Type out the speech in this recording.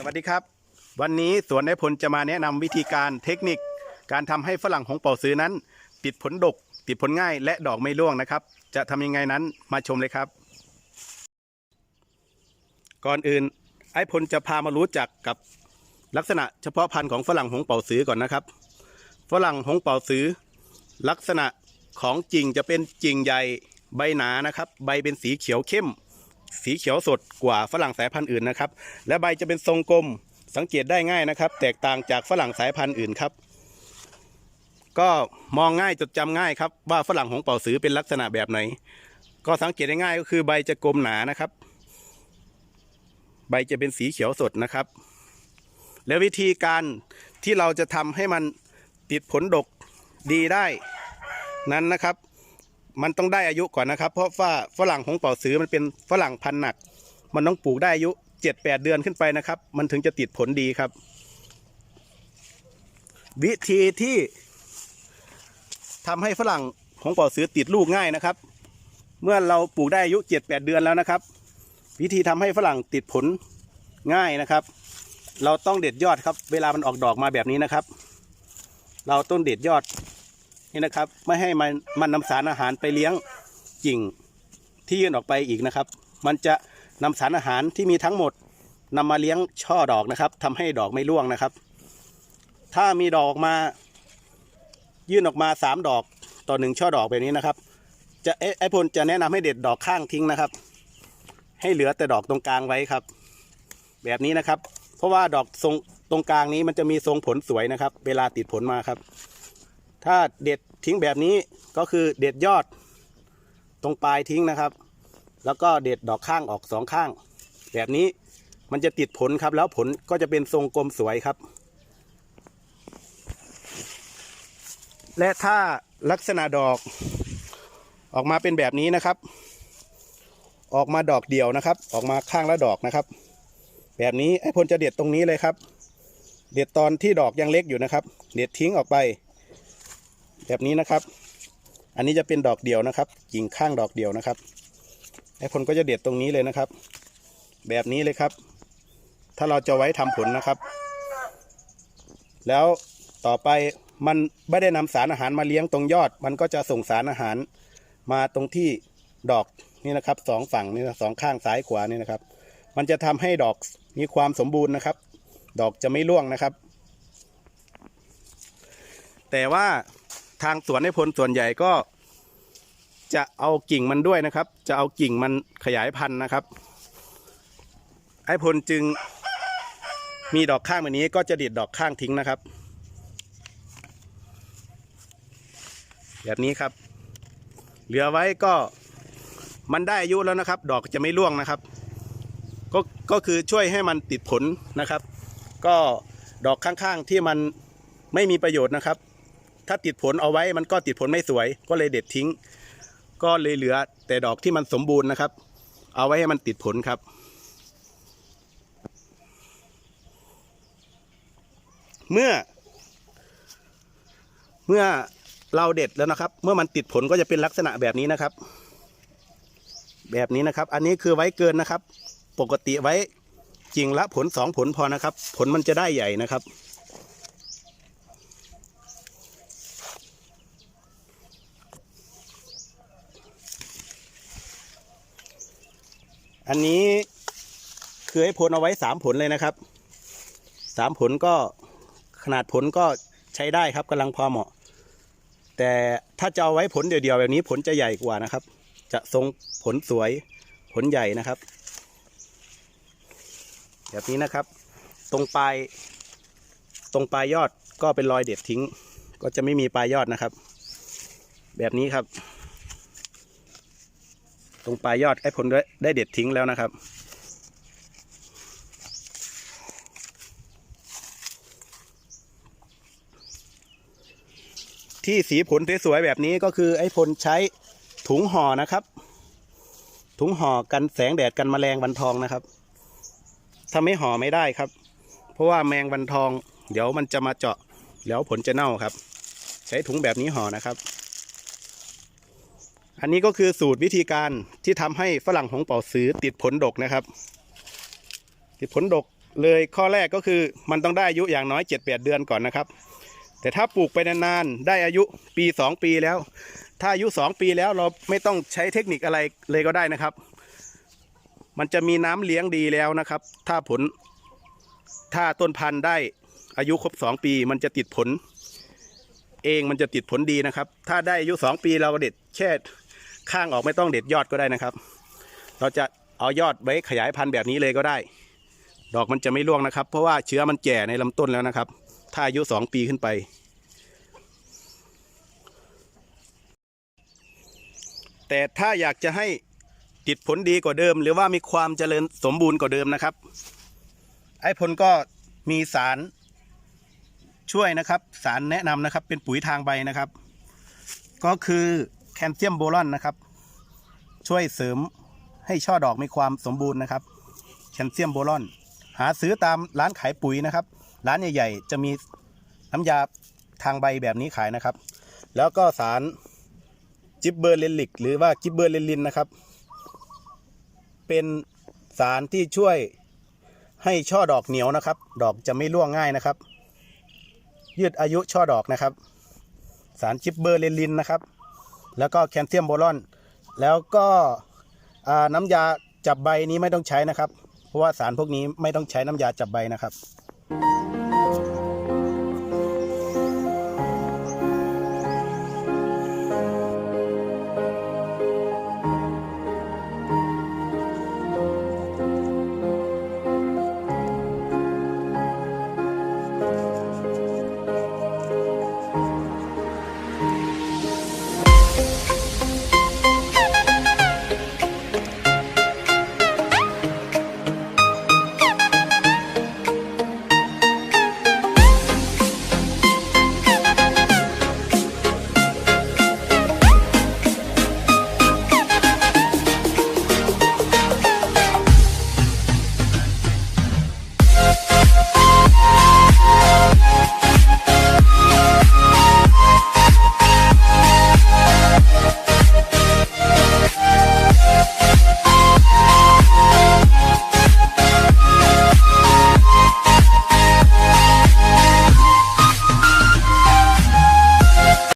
สวัสดีครับ วันนี้สวนนายพลจะมาแนะนำวิธีการเทคนิค การทำให้ฝรั่งหงเป่าซื้อนั้น ติดผลดก ติดผลง่ายและดอกไม่ร่วงนะครับ จะทำยังไงนั้นมาชมเลยครับ ก่อนอื่น ไอ้พลจะพามารู้จักกับลักษณะเฉพาะพันธุ์ของฝรั่งหงเป่าซื้อก่อนนะครับ ฝรั่งหงเป่าซื้อ ลักษณะของกิ่งจะเป็นกิ่งใหญ่ใบหนานะครับ ใบเป็นสีเขียวเข้ม สีเขียวสดกว่าฝรั่งสายพันธุ์อื่นนะครับ และใบจะเป็นทรงกลมสังเกตได้ง่ายนะครับ แตกต่างจากฝรั่งสายพันธุ์อื่นครับ ก็มองง่ายจดจำง่ายครับ ว่าฝรั่งหงเป่าสือเป็นลักษณะแบบไหน ก็สังเกตได้ง่ายก็คือใบจะกลมหนานะครับ ใบจะเป็นสีเขียวสดนะครับ และวิธีการที่เราจะทำให้มันติดผลดกดีได้นั้นนะครับ มันต้องได้อายุก่อนนะครับ เพราะว่าฝรั่งหงเป่าสือมันเป็นฝรั่งพันธุ์หนัก มันต้องปลูกได้อายุเจ็ดแปดเดือนขึ้นไปนะครับ มันถึงจะติดผลดีครับ วิธีที่ทำให้ฝรั่งหงเป่าสือติดลูกง่ายนะครับ เมื่อเราปลูกได้อายุเจ็ดแปดเดือนแล้วนะครับ วิธีทำให้ฝรั่งติดผลง่ายนะครับ เราต้องเด็ดยอดครับ เวลามันออกดอกมาแบบนี้นะครับ เราต้องเด็ดยอด นี่นะครับ ไม่ให้มันมันนำสารอาหารไปเลี้ยงกิ่งที่ยื่นออกไปอีกนะครับ มันจะนำสารอาหารที่มีทั้งหมดนำมาเลี้ยงช่อดอกนะครับทำให้ดอกไม่ร่วงนะครับ ถ้ามีดอกออกมา ยื่นออกมาสามดอกต่อหนึ่งช่อดอกแบบนี้นะครับ จะไอ้พลจะแนะนำให้เด็ดดอกข้างทิ้งนะครับ ให้เหลือแต่ดอกตรงกลางไว้ครับ แบบนี้นะครับ เพราะว่าดอกทรงตรงกลางนี้มันจะมีทรงผลสวยนะครับ เวลาติดผลมาครับ ถ้าเด็ดทิ้งแบบนี้ก็คือเด็ดยอดตรงปลายทิ้งนะครับ แล้วก็เด็ดดอกข้างออกสองข้าง แบบนี้มันจะติดผลครับ แล้วผลก็จะเป็นทรงกลมสวยครับ และถ้าลักษณะดอกออกมาเป็นแบบนี้นะครับ ออกมาดอกเดียวนะครับ ออกมาข้างละดอกนะครับ แบบนี้ไอ้พลจะเด็ดตรงนี้เลยครับ เด็ดตอนที่ดอกยังเล็กอยู่นะครับ เด็ดทิ้งออกไป แบบนี้นะครับ อันนี้จะเป็นดอกเดียวนะครับกิ่งข้างดอกเดียวนะครับไอ้ผลก็จะเด็ดตรงนี้เลยนะครับ แบบนี้เลยครับ ถ้าเราจะไว้ทำผลนะครับ แล้วต่อไปมันไม่ได้นำสารอาหารมาเลี้ยงตรงยอด มันก็จะส่งสารอาหารมาตรงที่ดอกนี่นะครับสองฝั่งนี่นะสองข้างซ้ายขวานี่นะครับ มันจะทำให้ดอกมีความสมบูรณ์นะครับ ดอกจะไม่ร่วงนะครับ แต่ว่า ทางสวนในพลส่วนใหญ่ก็ จะเอากิ่งมันด้วยนะครับ จะเอากิ่งมันขยายพันธุ์นะครับ ไอ้พลจึงมีดอกข้างแบบนี้ก็จะด็ดดอกข้างทิ้งนะครับ แบบนี้ครับ เหลือไว้ก็มันได้อายุแล้วนะครับ ดอกจะไม่ร่วงนะครับ ก็ก็คือช่วยให้มันติดผลนะครับ ก็ดอกข้างๆที่มันไม่มีประโยชน์นะครับ ถ้าติดผลเอาไว้มันก็ติดผลไม่สวย ก็เลยเด็ดทิ้ง ก็เลยเหลือแต่ดอกที่มันสมบูรณ์นะครับ เอาไว้ให้มันติดผลครับ เมื่อ เมื่อเราเด็ดแล้วนะครับ เมื่อมันติดผลก็จะเป็นลักษณะแบบนี้นะครับ แบบนี้นะครับ อันนี้คือไว้เกินนะครับ ปกติไว้จริงละผลสองผลพอนะครับ ผลมันจะได้ใหญ่นะครับ อันนี้คือให้ผลเอาไว้สามผลเลยนะครับสามผลก็ขนาดผลก็ใช้ได้ครับกำลังพอเหมาะ แต่ถ้าจะเอาไว้ผลเดียวๆแบบนี้ผลจะใหญ่กว่านะครับ จะทรงผลสวยผลใหญ่นะครับ แบบนี้นะครับ ตรงปลายตรงปลายยอดก็เป็นรอยเด็ดทิ้ง ก็จะไม่มีปลายยอดนะครับ แบบนี้ครับ รงปลายยอดไอ้ผลได้เด็ดทิ้งแล้วนะครับ ที่สีผลสวยๆแบบนี้ก็คือไอ้ผลใช้ถุงห่อนะครับ ถุงห่อกันแสงแดดกันแมลงวันทองนะครับ ถ้าไม่ห่อไม่ได้ครับ เพราะว่าแมงวันทอง เดี๋ยวมันจะมาเจาะแล้วผลจะเน่าครับ ใช้ถุงแบบนี้ห่อนะครับ อันนี้ก็คือสูตรวิธีการที่ทำให้ฝรั่งหงเป่าซื้อติดผลดกนะครับ ติดผลดกเลยข้อแรกก็คือมันต้องได้อายุอย่างน้อย7-8เดือนก่อนนะครับ แต่ถ้าปลูกไปนานๆได้อายุปี 2 ปีแล้ว ถ้าอายุ 2 ปีแล้วเราไม่ต้องใช้เทคนิคอะไรเลยก็ได้นะครับ มันจะมีน้ำเลี้ยงดีแล้วนะครับ ถ้าผล ถ้าต้นพันธุ์ได้อายุครบ 2 ปี มันจะติดผล เองมันจะติดผลดีนะครับ ถ้าได้อายุ 2 ปีเราเด็ดแค่ ข้างออกไม่ต้องเด็ดยอดก็ได้นะครับ เราจะเอายอดไว้ขยายพันธุ์แบบนี้เลยก็ได้ ดอกมันจะไม่ร่วงนะครับ เพราะว่าเชื้อมันแก่ในลำต้นแล้วนะครับ ถ้าอายุ2ปีขึ้นไป แต่ถ้าอยากจะให้ติดผลดีกว่าเดิม หรือว่ามีความเจริญสมบูรณ์กว่าเดิมนะครับ ไอ้ผลก็มีสารช่วยนะครับ สารแนะนำนะครับเป็นปุ๋ยทางใบนะครับ ก็คือ แคลเซียมโบรอนนะครับ ช่วยเสริมให้ช่อดอกมีความสมบูรณ์นะครับ แคลเซียมโบรอน หาซื้อตามร้านขายปุ๋ยนะครับ ร้านใหญ่ๆจะมีน้ำยาทางใบแบบนี้ขายนะครับ แล้วก็สารจิบเบอร์เลนลิก หรือว่าจิบเบอร์เลนลินนะครับ เป็นสารที่ช่วยให้ช่อดอกเหนียวนะครับ ดอกจะไม่ร่วงง่ายนะครับ ยืดอายุช่อดอกนะครับ สารจิบเบอร์เลนลินนะครับ แล้วก็แคลเซียมโบรอน แล้วก็น้ำยาจับใบนี้ไม่ต้องใช้นะครับ เพราะว่าสารพวกนี้ไม่ต้องใช้น้ำยาจับใบนะครับ